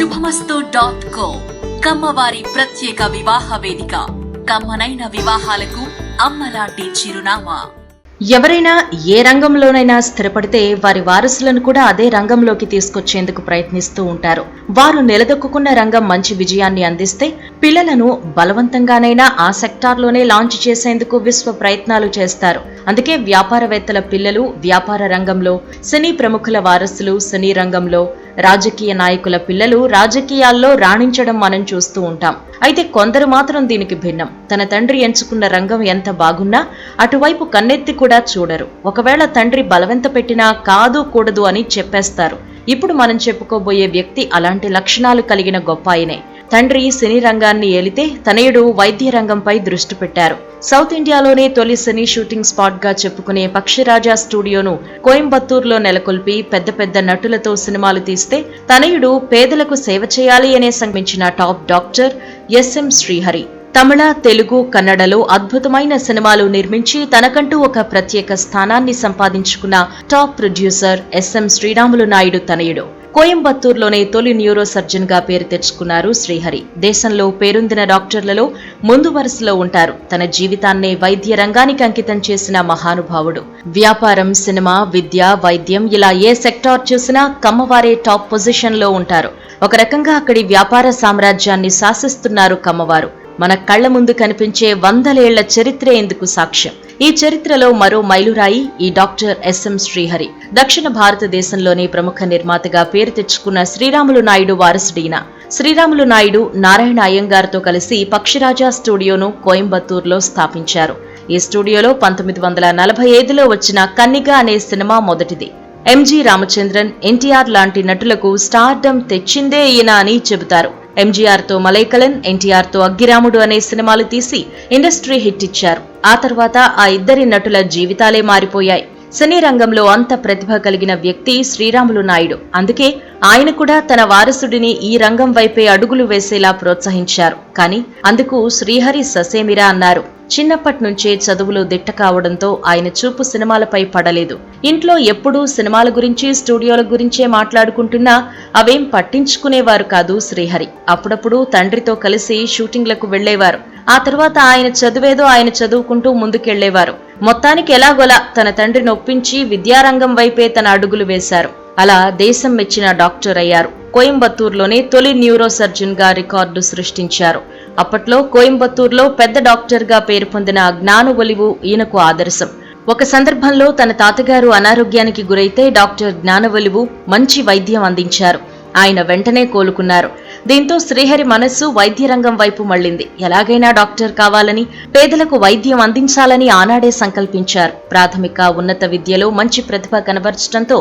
శుభమస్తు dot co కమ్మవారి ప్రత్యేక వివాహ వేదిక. కమ్మనైన వివాహాలకు అమ్మలాంటి చిరునామా. ఎవరైనా ఏ రంగంలోనైనా స్థిరపడితే వారి వారసులను కూడా అదే రంగంలోకి తీసుకొచ్చేందుకు ప్రయత్నిస్తూ ఉంటారు. వారు నిలదొక్కున్న రంగం మంచి విజయాన్ని అందిస్తే పిల్లలను బలవంతంగానైనా ఆ సెక్టార్లోనే లాంచ్ చేసేందుకు విశ్వ ప్రయత్నాలు చేస్తారు. అందుకే వ్యాపారవేత్తల పిల్లలు వ్యాపార రంగంలో సినీ ప్రముఖుల వారసులు సినీ రంగంలో రాజకీయ నాయకుల పిల్లలు రాజకీయాల్లో రాణించడం మనం చూస్తూ ఉంటాం. అయితే కొందరు మాత్రం దీనికి భిన్నం. తన తండ్రి ఎంచుకున్న రంగం ఎంత బాగున్నా అటువైపు కన్నెత్తి కూడా చూడరు. ఒకవేళ తండ్రి బలవంత పెట్టినా కాదు కూడదు అని చెప్పేస్తారు. ఇప్పుడు మనం చెప్పుకోబోయే వ్యక్తి అలాంటి లక్షణాలు కలిగిన గొప్ప ఆయనే తండ్రి సినీ రంగాన్ని ఏలితే తనయుడు వైద్య రంగంపై దృష్టి పెట్టారు. సౌత్ ఇండియాలోనే తొలి సినీ షూటింగ్ స్పాట్గా చెప్పుకునే పక్షిరాజా స్టూడియోను కోయంబత్తూరులో నెలకొల్పి పెద్ద పెద్ద నటులతో సినిమాలు తీస్తే తనయుడు పేదలకు సేవ చేయాలి అనే సంగమించిన top doctor SM Srihari. Tamil Telugu కన్నడలో అద్భుతమైన సినిమాలు నిర్మించి తనకంటూ ఒక ప్రత్యేక స్థానాన్ని సంపాదించుకున్న top producer SM Sriramulu Naidu తనయుడు. కోయంబత్తూరులోనే తొలి న్యూరోసర్జన్గా పేరు తెచ్చుకున్నారు శ్రీహరి. దేశంలో పేరొందిన డాక్టర్లలో ముందు వరుసలో ఉంటారు. తన జీవితాన్నే వైద్య రంగానికి అంకితం చేసిన మహానుభావుడు. వ్యాపారం సినిమా విద్య వైద్యం ఇలా ఏ సెక్టార్ చూసినా కమ్మవారే టాప్ పొజిషన్లో ఉంటారు. ఒక రకంగా అక్కడి వ్యాపార సామ్రాజ్యాన్ని శాసిస్తున్నారు కమ్మవారు. మన కళ్ళ ముందు కనిపించే వందలేళ్ళ చరిత్రే ఇందుకు సాక్ష్యం. ఈ చరిత్రలో మరో మైలురాయి ఈ డాక్టర్ ఎస్ఎం శ్రీహరి. దక్షిణ భారతదేశంలోని ప్రముఖ నిర్మాతగా పేరు తెచ్చుకున్న శ్రీరాములు నాయుడు వారసుడైన శ్రీరాములు నాయుడు నారాయణ అయ్యంగార్తో కలిసి పక్షిరాజా స్టూడియోను కోయంబత్తూరులో స్థాపించారు. ఈ స్టూడియోలో పంతొమ్మిది వందల నలభై ఐదులో వచ్చిన కన్నిగా అనే సినిమా మొదటిది. ఎంజి రామచంద్రన్ ఎన్టీఆర్ లాంటి నటులకు స్టార్డమ్ తెచ్చిందే ఈయన అని చెబుతారు. ఎంజీఆర్తో మలైకలన్ ఎన్టీఆర్తో అగ్గిరాముడు అనే సినిమాలు తీసి ఇండస్ట్రీ హిట్ ఇచ్చారు. ఆ తర్వాత ఆ ఇద్దరి నటుల జీవితాలే మారిపోయాయి. సినీ రంగంలో అంత ప్రతిభ కలిగిన వ్యక్తి శ్రీరాములు నాయుడు. అందుకే ఆయన కూడా తన వారసుడిని ఈ రంగం వైపే అడుగులు వేసేలా ప్రోత్సహించారు. కానీ అందుకు శ్రీహరి ససేమిరా అన్నారు. చిన్నప్పటి నుంచే చదువులో దిట్ట కావడంతో ఆయన చూపు సినిమాలపై పడలేదు. ఇంట్లో ఎప్పుడూ సినిమాల గురించి స్టూడియోల గురించే మాట్లాడుకుంటున్నా అవేం పట్టించుకునేవారు కాదు శ్రీహరి. అప్పుడప్పుడు తండ్రితో కలిసి షూటింగ్లకు వెళ్ళేవారు ఆ తర్వాత ఆయన చదువేదో ఆయన చదువుకుంటూ ముందుకెళ్ళేవారు మొత్తానికి ఎలాగోలా తన తండ్రిని ఒప్పించి విద్యారంగం వైపే తన అడుగులు వేశారు. అలా దేశం మెచ్చిన డాక్టర్ అయ్యారు. కోయంబత్తూరులోనే తొలి న్యూరోసర్జన్గా రికార్డు సృష్టించారు. అప్పట్లో కోయంబత్తూరులో పెద్ద డాక్టర్గా పేరు పొందిన జ్ఞాన ఒలివు ఈయనకు ఆదర్శం. ఒక సందర్భంలో తన తాతగారు అనారోగ్యానికి గురైతే డాక్టర్ జ్ఞానవలువు మంచి వైద్యం అందించారు. ఆయన వెంటనే కోలుకున్నారు. దీంతో శ్రీహరి మనస్సు వైద్య రంగం వైపు మళ్ళింది ఎలాగైనా డాక్టర్ కావాలని పేదలకు వైద్యం అందించాలని ఆనాడే సంకల్పించారు. ప్రాథమిక ఉన్నత విద్యలో మంచి ప్రతిభ కనబరచడంతో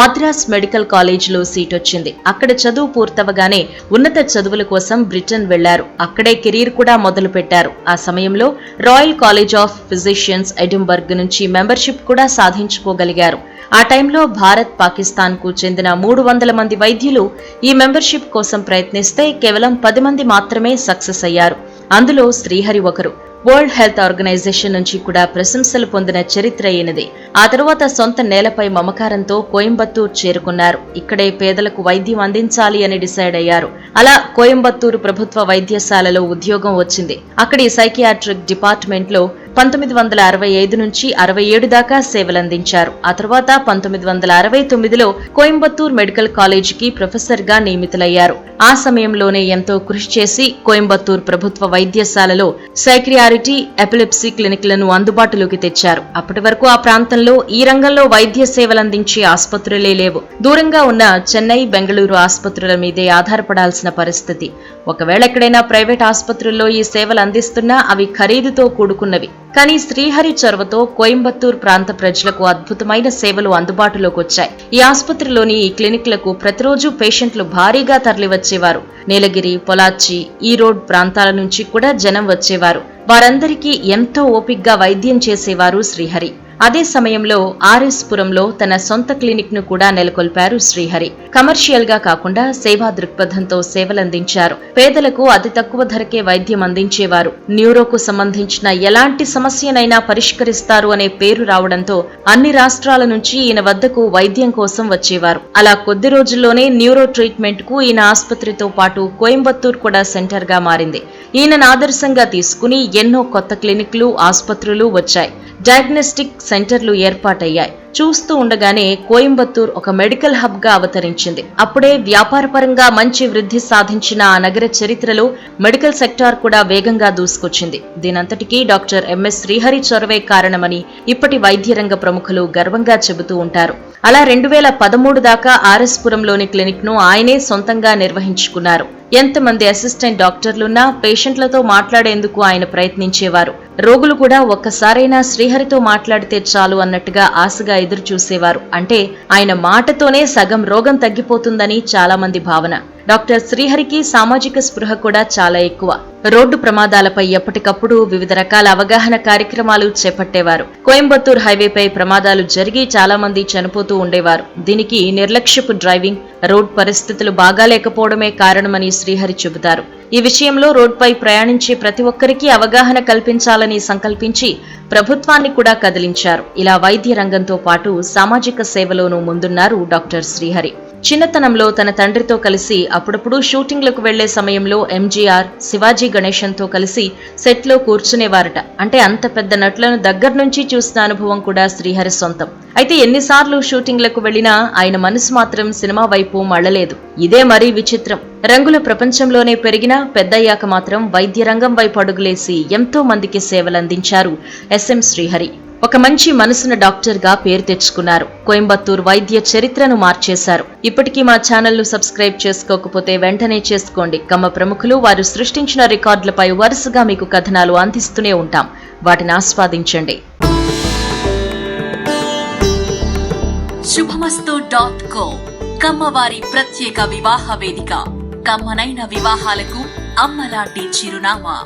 మద్రాస్ మెడికల్ కాలేజీలో సీట్ వచ్చింది అక్కడ చదువు పూర్తవగానే ఉన్నత చదువుల కోసం బ్రిటన్ వెళ్ళారు. అక్కడే కెరీర్ కూడా మొదలు పెట్టారు ఆ సమయంలో royal college of physicians Edinburgh నుంచి మెంబర్షిప్ కూడా సాధించుకోగలిగారు. ఆ టైంలో భారత్ పాకిస్తాన్కు చెందిన మూడు వందల మంది వైద్యులు ఈ మెంబర్షిప్ కోసం ప్రయత్నిస్తే కేవలం పది మంది మాత్రమే సక్సెస్ అయ్యారు. అందులో శ్రీహరి ఒకరు. వరల్డ్ హెల్త్ ఆర్గనైజేషన్ నుంచి కూడా ప్రశంసలు పొందిన చరిత్ర అయినది ఆ తరువాత సొంత నేలపై మమకారంతో కోయంబత్తూరు చేరుకున్నారు. ఇక్కడే పేదలకు వైద్యం అందించాలి అని డిసైడ్ అయ్యారు. అలా కోయంబత్తూరు ప్రభుత్వ వైద్యశాలలో ఉద్యోగం వచ్చింది. అక్కడి సైకియాట్రిక్ డిపార్ట్మెంట్లో పంతొమ్మిది వందల అరవై ఐదు నుంచి అరవై ఏడు దాకా సేవలందించారు. ఆ తర్వాత పంతొమ్మిది వందల అరవై తొమ్మిదిలో కోయంబత్తూర్ మెడికల్ కాలేజీకి ప్రొఫెసర్గా నియమితులయ్యారు. ఆ సమయంలోనే ఎంతో కృషి చేసి కోయంబత్తూర్ ప్రభుత్వ వైద్యశాలలో సైక్రియారిటీ ఎపిలెప్సీ క్లినిక్లను అందుబాటులోకి తెచ్చారు. అప్పటి వరకు ఆ ప్రాంతంలో ఈ రంగంలో వైద్య సేవలందించే ఆసుపత్రులే లేవు. దూరంగా ఉన్న చెన్నై బెంగళూరు ఆసుపత్రుల మీదే ఆధారపడాల్సిన పరిస్థితి. ఒకవేళ ఎక్కడైనా ప్రైవేట్ ఆసుపత్రుల్లో ఈ సేవలు అందిస్తున్నా అవి ఖరీదుతో కూడుకున్నవి. కానీ శ్రీహరి చొరవతో కోయంబత్తూర్ ప్రాంత ప్రజలకు అద్భుతమైన సేవలు అందుబాటులోకి వచ్చాయి ఈ ఆసుపత్రిలోని ఈ క్లినిక్లకు ప్రతిరోజు పేషెంట్లు భారీగా తరలివచ్చేవారు. నీలగిరి పొలాచి ఈ రోడ్ ప్రాంతాల నుంచి కూడా జనం వచ్చేవారు. వారందరికీ ఎంతో ఓపిగ్గా వైద్యం చేసేవారు శ్రీహరి. అదే సమయంలో ఆర్ఎస్ పురంలో తన సొంత క్లినిక్ను కూడా నెలకొల్పారు శ్రీహరి. కమర్షియల్గా కాకుండా సేవా దృక్పథంతో సేవలందించారు. పేదలకు అతి తక్కువ ధరకే వైద్యం అందించేవారు. న్యూరోకు సంబంధించిన ఎలాంటి సమస్యనైనా పరిష్కరిస్తారు అనే పేరు రావడంతో అన్ని రాష్ట్రాల నుంచి ఈయన వద్దకు వైద్యం కోసం వచ్చేవారు. అలా కొద్ది రోజుల్లోనే న్యూరో ట్రీట్మెంట్కు ఈయన ఆసుపత్రితో పాటు కోయంబత్తూర్ కూడా సెంటర్గా మారింది. ఈయనను ఆదర్శంగా తీసుకుని ఎన్నో కొత్త క్లినిక్లు ఆసుపత్రులు వచ్చాయి. డయాగ్నోస్టిక్ సెంటర్లు ఏర్పాటయ్యాయి. చూస్తూ ఉండగానే కోయంబత్తూర్ ఒక మెడికల్ హబ్గా అవతరించింది. అప్పుడే వ్యాపారపరంగా మంచి వృద్ధి సాధించిన ఆ నగర చరిత్రలో మెడికల్ సెక్టార్ కూడా వేగంగా దూసుకొచ్చింది. దీనంతటికీ డాక్టర్ ఎంఎస్ శ్రీహరి చొరవే కారణమని ఇప్పటి వైద్యరంగ ప్రముఖులు గర్వంగా చెబుతూ ఉంటారు. అలా రెండు వేల పదమూడు దాకా ఆర్ఎస్ పురంలోని క్లినిక్ను ఆయనే సొంతంగా నిర్వహించుకున్నారు. ఎంతమంది అసిస్టెంట్ డాక్టర్లున్నా పేషెంట్లతో మాట్లాడేందుకు ఆయన ప్రయత్నించేవారు. రోగులు కూడా ఒక్కసారైనా శ్రీహరితో మాట్లాడితే చాలు అన్నట్టుగా ఆశగా ఎదురు చూసేవారు అంటే ఆయన మాటతోనే సగం రోగం తగ్గిపోతుందని చాలా మంది భావన. డాక్టర్ శ్రీహరికి సామాజిక స్పృహ కూడా చాలా ఎక్కువ. రోడ్డు ప్రమాదాలపై ఎప్పటికప్పుడు వివిధ రకాల అవగాహన కార్యక్రమాలు చేపట్టేవారు. కోయంబత్తూర్ హైవేపై ప్రమాదాలు జరిగి చాలా మంది చనిపోతూ ఉండేవారు. దీనికి నిర్లక్ష్యపు డ్రైవింగ్ రోడ్ పరిస్థితులు బాగాలేకపోవడమే కారణమని శ్రీహరి చెబుతారు. ఈ విషయంలో రోడ్పై ప్రయాణించే ప్రతి ఒక్కరికి అవగాహన కల్పించాలని సంకల్పించి ప్రభుత్వాన్ని కూడా కదిలించారు. ఇలా వైద్య రంగంతో పాటు సామాజిక సేవలోనూ ముందున్నారు డాక్టర్ శ్రీహరి. చిన్నతనంలో తన తండ్రితో కలిసి అప్పుడప్పుడు షూటింగ్లకు వెళ్ళే సమయంలో ఎంజీఆర్ శివాజీ గణేశన్తో కలిసి సెట్లో కూర్చునేవారట. అంటే అంత పెద్ద నటులను దగ్గర నుంచి చూసిన అనుభవం కూడా శ్రీహరి సొంతం. అయితే ఎన్నిసార్లు షూటింగ్లకు వెళ్ళినా ఆయన మనసు మాత్రం సినిమా వైపు మళ్ళలేదు. ఇదే మరీ విచిత్రం. రంగుల ప్రపంచంలోనే పెరిగినా పెద్దయ్యాక మాత్రం వైద్య రంగం వైపు అడుగులేసి ఎంతో మందికి సేవలందించారు ఎస్ఎం శ్రీహరి. ఒక మంచి మనసున డాక్టర్గా పేరు తెచ్చుకున్నారు. కోయంబత్తూర్ వైద్య చరిత్రను మార్చేశారు. ఇప్పటికీ మా ఛానల్ను సబ్స్క్రైబ్ చేసుకోకపోతే వెంటనే చేసుకోండి. కమ్మ ప్రముఖులు వారు సృష్టించిన రికార్డులపై వరుసగా మీకు కథనాలు అందిస్తూనే ఉంటాం. వాటిని ఆస్వాదించండి. శుభమస్తు డాట్ కో కమ్మవారి ప్రత్యేక వివాహ వేదిక. కమ్మనైన వివాహాలకు అమ్మలాంటి చిరునామా.